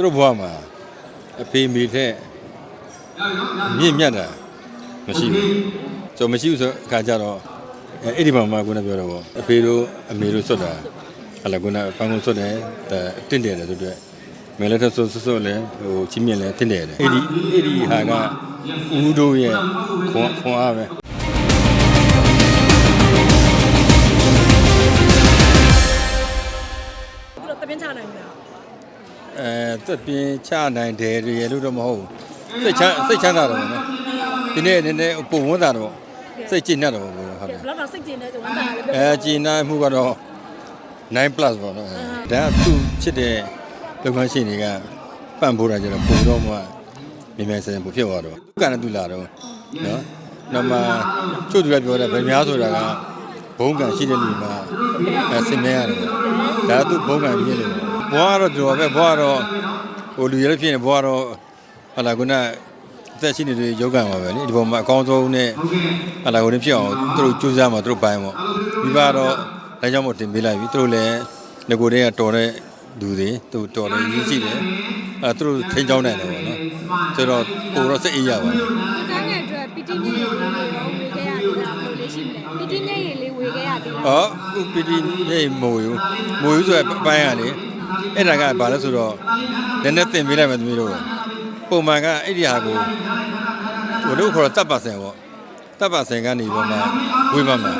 သူတို့ဘဝမှာအဖေမိထက်မြင့်မြတ်တာမရှိဘူးဆိုမရှိဘူးဆိုအခါကျတော့အဲအဲ့ဒီမှာမှကိုယ်ကပြောတော့ဗောအဖေတို့အမေတို့ဆွတ်တာဟလာကိုယ်ကပန်းကုန်းဆွတ်တယ်ဒါတင့်တယ်တယ်ဆိုတော့မဲလက်ထဆွတ်ဆွတ်ဆွတ်လဲဟိုချင်းမြင့်လဲတင့်တယ်တယ်အဲ့ဒီအဲ့ဒီဟာကဦးတို့ရဲ့ခွန်ခွန်အားပဲသူတို့တပင်းချနိုင်တယ် အဲသက်ပြင်းချနိုင်တယ်ရလို့တော့မဟုတ်ဘူးစိတ်ချမ်းစိတ်ချမ်းသာတော့ဗောနော်ဒီနေ့နည်းနည်းပုံဝန်းတာတော့စိတ်ကျဉ်းတတ်တော့ဗောဟုတ်တယ်ဘယ်တော့စိတ်ကျင်နေကြဝမ်းသာလေအဲကျင်းနိုင်မှုကတော့9 plus ပေါ့နော်ဒါကသူ့ချစ်တဲ့လုပ်ငန်းရှင်တွေကပန့်ဖို့တာကျတော့ပုံတော့မှမြင်မြင်စင်ပုံဖြစ်သွားတော့ကံနဲ့သူလာတော့နော်နောက်မှချို့သူကပြောတယ်ဗမာဆိုတာကဘုံကံရှိတဲ့လူမှာအဲစင်နေရတယ်ဒါကသူ့ဘုံကံမြင်လို့ ဘွားကတော့တော်ပဲဘွားကတော့ဟိုလူရဲဖြစ်နေဘွားကတော့ဟာလာကုနာအသက်ရှိနေတဲ့ယောဂံပါပဲလေဒီပေါ်မှာအကောင်းဆုံးနဲ့ဟာလာကိုဖြစ်အောင်သူတို့ကြိုးစားမှသူတို့ပိုင်းပေါ့ဒီပါတော့ဒါကြောင့်မို့တင်ပေးလိုက်ပြီသူတို့လည်းငကိုတွေကတော်တဲ့လူတွေသူတော်တယ်ရင်းရှိတယ်အဲသူတို့ထိန်းချောင်းနိုင်တယ်ပေါ့နော်ဆိုတော့ပိုတော့စိတ်အေးရပါတယ်ဒီကနေ့အတွက်ပီတီညရေလေးကိုရောဝေခဲ့ရသေးတာဘယ်လိုလေးရှိမလဲပီတီညရေလေးဝေခဲ့ရသေးတာ။အော်ခုပီတီနေမိုယူမိုယူဆိုတဲ့အပိုင်းကလေ အဲ့ဒါကဘာလဲဆိုတော့နည်းနည်းသင်ပေးလိုက်မယ်သမီးတို့ပုံမှန်ကအဲ့ဒီဟာကိုဟိုတို့ခေါ်တော့တပ်ပါစင်ပေါ့တပ်ပါစင်ကနေပြီးမှဝေးပါမှာ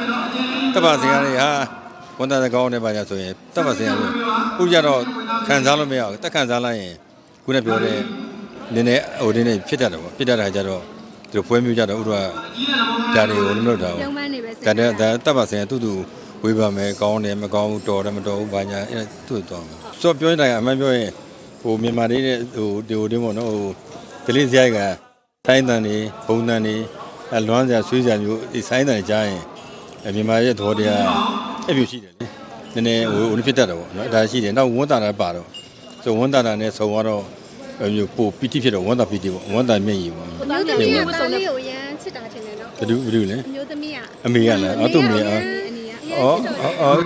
တပ်ပါစင်ကနေဟာဝန်တာကောင်းနေပါကြဆိုရင်တပ်ပါစင်ကလည်းခုကြတော့ခံစားလို့မရဘူးတက်ခံစားလိုက်ရင်ခုနပြောတဲ့နည်းနည်းဟိုဒီနေ့ဖြစ်တတ်တယ်ပေါ့ဖြစ်တတ်တာကြတော့သူတို့ပွဲမျိုးကြတော့ဥရောဓာတ်တွေကိုလုံးလို့တော့ပြုံးမန်းနေပဲဒါတဲ့ဒါတပ်ပါစင်ကသူ့သူဝေးပါမယ်ကောင်းတယ်မကောင်းဘူးတော်တယ်မတော်ဘူးဘာညာအဲ့သူ့သွားမှာ ဆိုပြောနေတာအမှန်ပြောရင်ဟိုမြန်မာတွေနဲ့ဟိုဒီဟိုတင်းပေါ့နော်ဟိုဒလိစရိုက်ကဆိုင်းတန်တွေဘုံတန်တွေအလွမ်းစရာဆွေးစရာမျိုးဒီဆိုင်းတန်တွေကြားရင်မြန်မာရဲ့သဘောတရားအပြူရှိတယ်လေနည်းနည်းဟိုဟိုဖြစ်တတ်တယ်ပေါ့နော်ဒါရှိတယ်နောက်ဝန်တာတာပါတော့ဆိုဝန်တာတာနဲ့ဆုံတော့အဲ့မျိုးပိုပီတိဖြစ်တော့ဝန်တာပီတိပေါ့ဝန်တာမျက်ရည်ပေါ့မျိုးသမီးကတားလေးကိုရမ်းချစ်တာထင်တယ်နော်ဘယ်လိုဘယ်လိုလဲမျိုးသမီးကအမေကလားအော်သူ့မေကအော်အော်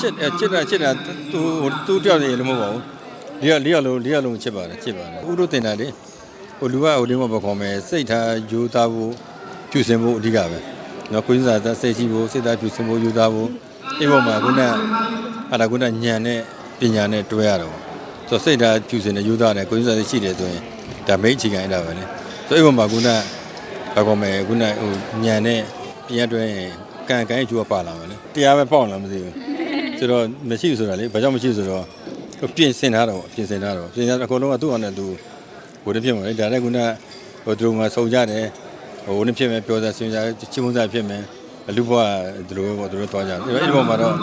ချစ်ချစ်တာချစ်တာသူသူတယောက်နေလို့မဟုတ်ပါဘူးလေးရလေးရလုံးလေးရလုံးချစ်ပါတယ်ချစ်ပါတယ်ဥတို့တင်တာလေဟိုလူကဟိုလေးမပခေါ်မယ်စိတ်ထားယူသားဖို့ဖြူစင်ဖို့အဓိကပဲနော်ကိုင်းစားတဲ့စိတ်ရှိဖို့စိတ်သားဖြူစင်ဖို့ယူသားဖို့အဲ့ပေါ်မှာခုနဟာလာခုနညံနဲ့ပညာနဲ့တွဲရတော့ဆိုစိတ်ထားဖြူစင်တဲ့ယူသားနဲ့ကိုင်းစားတဲ့ရှိတယ်ဆိုရင်ဒါမိတ်အခြေခံအဲ့ဒါပဲလေဆိုအဲ့ပေါ်မှာခုနဘာခေါ်မယ်ခုနဟိုညံနဲ့ပညာတွဲရင်ကန်ကန်ကျိုးပါလာမယ်လေတရားပဲပေါက်လာမသိဘူး ဆိုတော့မရှိဘူးဆိုတာလေဘာကြောင့်မရှိဆိုတော့ပြင်ဆင်ထားတော့ပြင်ဆင်ထားတော့ပြင်ဆင်အကုန်လုံးကသူ့အောင်နဲ့သူဟိုတဖြစ်မှာလေဒါလည်းခုနဟိုသူတို့မှစုံကြတယ်ဟိုနည်းဖြစ်မယ်ပြောစားဆွေးစားချင်းမုန်းစားဖြစ်မယ်လူဘွားဒီလိုပဲပေါ့သူတို့သွားကြတယ်အဲ့ဒီပုံမှာတော့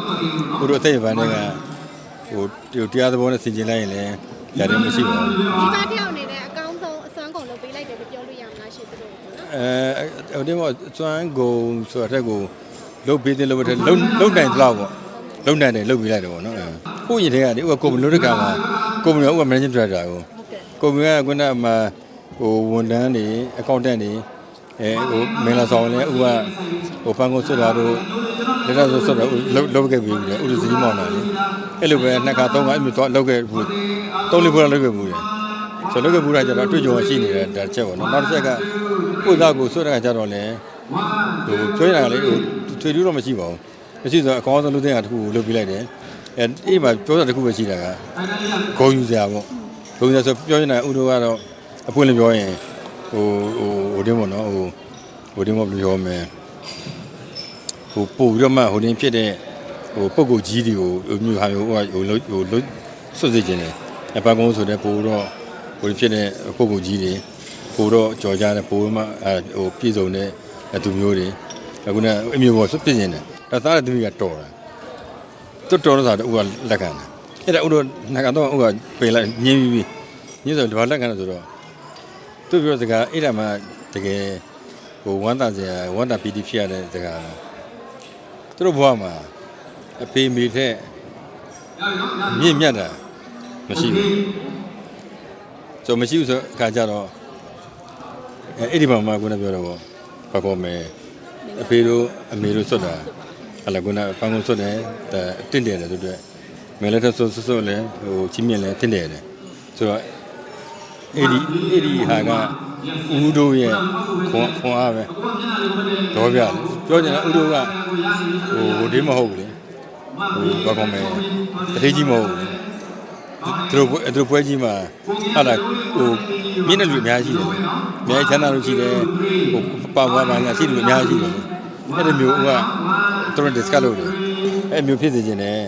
သူတို့အသိပန်းတွေကဟိုတရားသဘောနဲ့ဆင်ကျင်လိုက်ရင်လည်းရတယ်မရှိပါဘူးဒီပါတယောက်အနေနဲ့အကောင်းဆုံးအစွမ်းကုန်လုပ်ပေးလိုက်တယ်လို့ပြောလို့ရမလားရှင်သူတို့ကနော်အဲဟိုဒီမှာစွမ်းကုန်ဆိုတဲ့ကိုလုတ်ပေးတယ်လို့ပဲလုတ်လုတ်နိုင်သလောက်ပေါ့ လုတ်နိုင်တယ်လုတ်ပေးလိုက်တယ်ပေါ့နော်အဲခုရင်တည်းကလေဥပကုမ္ပဏီလို့တကမှာကုမ္ပဏီကဥပ managing director ကိုဟုတ်ကဲ့ကုမ္ပဏီကခုနကမှဟိုဝန်ထမ်းတွေအကောင့်တန့်တွေအဲဟိုမင်္ဂလာဆောင်လဲဥပဟိုဖန်ကုန်ဆွတ်တာတို့လက်တော့ဆွတ်တာလုတ်လုတ်ခဲ့ပြီးပြီဥဒစီမောင်းတာလေအဲ့လိုပဲနှစ်ခါသုံးခါအဲ့လိုတော့လုတ်ခဲ့ဘူးသုံးလေးဖွဲ့လုတ်ခဲ့ဘူးလေဆိုတော့လုတ်ကပူတာကျတော့အတွေ့အကြုံရှိနေတဲ့ဒါတစ်ချက်ပေါ့နော်နောက်တစ်ချက်ကကိုယ့်သားကိုဆွတ်တဲ့ခါကျတော့လည်းဟိုကျွေးနေတာကလေဟိုထွေထူးတော့မရှိပါဘူး မရှိဆိုတော့အကောင်းဆုံးလူသိန်းကတစ်ခုကိုလုတ်ပြလိုက်တယ်အဲအေးမှာပြောတာတစ်ခုပဲရှိတာကဂုံယူစရာပေါ့ဂုံယူစရာဆိုပြောနေတာဥတို့ကတော့အပွင့်လည်းပြောရင်ဟိုဟိုဟိုတင်းပေါ့နော်ဟိုဟိုတင်းပေါ့ဘယ်လိုပြောမလဲဟိုပို့ပြီးတော့မှဟိုတင်းဖြစ်တဲ့ဟိုပုံကိုကြီးတွေကိုဟိုမျိုးဟာမျိုးဟိုဟိုဟိုလွတ်ဆွတ်စေခြင်းတယ်အပန်းကုန်းဆိုတဲ့ပို့တော့ဟိုဖြစ်တဲ့ပုဂ္ဂိုလ်ကြီးတွေပိုတော့ကြော်ကြတဲ့ပိုမှအဲဟိုပြည်စုံတဲ့သူမျိုးတွေအခုနအမျိုးပေါ်ပြည့်နေတယ် ဒါသားတဲ့သူကတော်တယ်တွတ်တော်လို့ဆိုတော့ဥကလက်ခံတယ်အဲ့ဒါဥတော့နှကတော့ဥကပေလိုက်ညင်းပြီးပြီညင်းဆိုတော့လက်ခံတယ်ဆိုတော့သူပြောစကားအဲ့ဒါမှတကယ်ဟိုဝမ်းသာစရာဝမ်းသာပီတိဖြစ်ရတဲ့စကားသူတို့ဘဝမှာအဖေမိထက်မြင့်မြတ်တာမရှိဘူးဆိုမရှိဘူးဆိုအခါကျတော့အဲအဲ့ဒီမှာမှကိုယ်ကပြောတော့ဗောဘာကောမယ်အဖေတို့အမေတို့ဆွတ်တာ ဟလာကုနာပန်းကုန်းဆွတ်တယ်ဒါတင့်တယ်တယ်ဆိုတော့မဲလက်ထဆွတ်ဆွတ်လဲဟိုချင်းမြင့်လဲတင့်တယ်တယ်ဆိုတော့အဲ့ဒီအဲ့ဒီဟာကဦးတို့ရဲ့ခွန်ခွန်အားပဲတော့ပြတယ်ပြောချင်တာဦးတို့ကဟိုဟိုဒီမဟုတ်ဘူးလေဟိုဘာကောင်းမဲတတိကြီးမဟုတ်ဘူးလေသူတို့သူတို့ပွဲကြီးမှာဟာလာဟိုမြင့်တဲ့လူအများကြီးတယ်အများကြီးချမ်းသာလို့ရှိတယ်ဟိုပါပါပါညာရှိတယ်လူအများကြီးတယ်အဲ့ဒီမျိုးက သူတို့ discuss လုပ်တယ်အဲ့မျိုးဖြစ်စေခြင်းနဲ့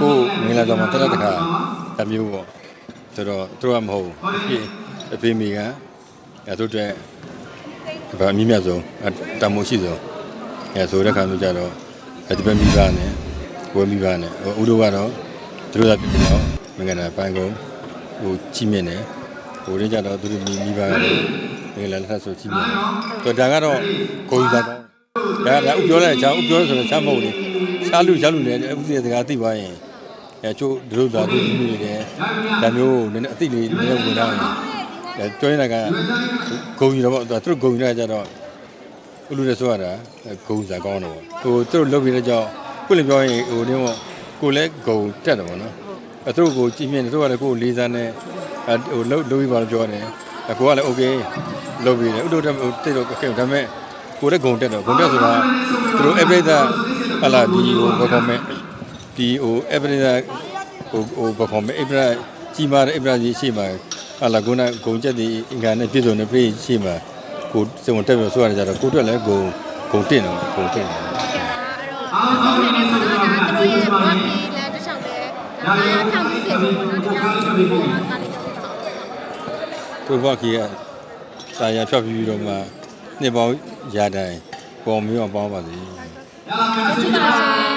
ကိုမင်္ဂလာဆောင်မှာတက်တဲ့တခါအမျိုးပေါ့ဆိုတော့သူတို့ကမဟုတ်ဘူးအဖေမိကအဲ့တို့တဲ့ဗာမြင့်မြတ်ဆုံးတမိုးရှိဆုံးအဲဆိုတဲ့ခါမျိုးကြတော့ဒီဘက်မိသားနဲ့ဝဲမိသားနဲ့ဥတို့ကတော့သူတို့ကပြည်တော့မင်္ဂလာပန်းကုန်ဟိုကြီးမြင့်တယ်ဟိုရင်းကြတော့သူတို့မိမိသားကတော့မင်္ဂလာလက်ထပ်ဆိုကြီးမြင့်တယ်ဆိုတော့ဒါကတော့ကိုကြီးသားကောင်း ဒါကဒါဥပြောတဲ့အကြောင်းဥပြောဆိုတဲ့ချမ်းမဟုတ်လေရှားလူရှားလူလည်းဥစဉ်စကားသိပါရင်အဲချို့ဒီလိုသာသူလူတွေလည်းဒါမျိုးနည်းနည်းအသိလေးနည်းနည်းဝင်လာရင်အဲကြောရင်ကဂုံကြီးတော့သူတို့ဂုံကြီးတော့ကြတော့ဥလူလည်းဆိုရတာဂုံစားကောင်းတယ်ပေါ့ဟိုသူတို့လုပ်ပြီးတော့ကြောင့်ခုလည်းပြောရင်ဟိုနင်းပေါ့ကိုလည်းဂုံတက်တယ်ပေါ့နော်အဲသူတို့ကိုကြည့်မြင်တယ်သူကလည်းကိုလေးစားနေဟိုလှုပ်လှုပ်ပြီးပါလို့ပြောတယ်ကိုကလည်း okay လှုပ်ပြီးတယ်ဥတို့တိတ်တော့ခဲ့ဒါပေမဲ့ ကိုလည်းဂုံတက်တယ်ဂုံတက်ဆိုတာသူတို့ everyday ဟလာဒီဟိုဘာကောမဲဒီဟို everyday ဟိုဟိုဘာကောမဲ everyday ကြီးမားတဲ့ everyday ကြီးရှိမှာဟလာကုနာဂုံချက်ဒီအင်္ဂါနဲ့ပြည့်စုံတဲ့ပြေးရှိမှာကိုစုံတက်ပြီးဆိုရကြတော့ကိုအတွက်လည်းဂုံဂုံတင်တော့ဂုံတင်တယ်အဲ့တော့ဒီနေ့ကတော့ဒါသူတို့ရဲ့ဘာပီလန်တစ်ချောင်းလဲဒါအားထောင်မှုဖြစ်ပြီးတော့တရားဝင်ပြီးတော့တာလေးတော့သူဘကီကစာရဖြောက်ပြီးတော့မှ နှစ်ပေါင်းရာတိုင်ပေါ်မျိုးအောင်ပေါင်းပါစေကျေးဇူးပါရှင်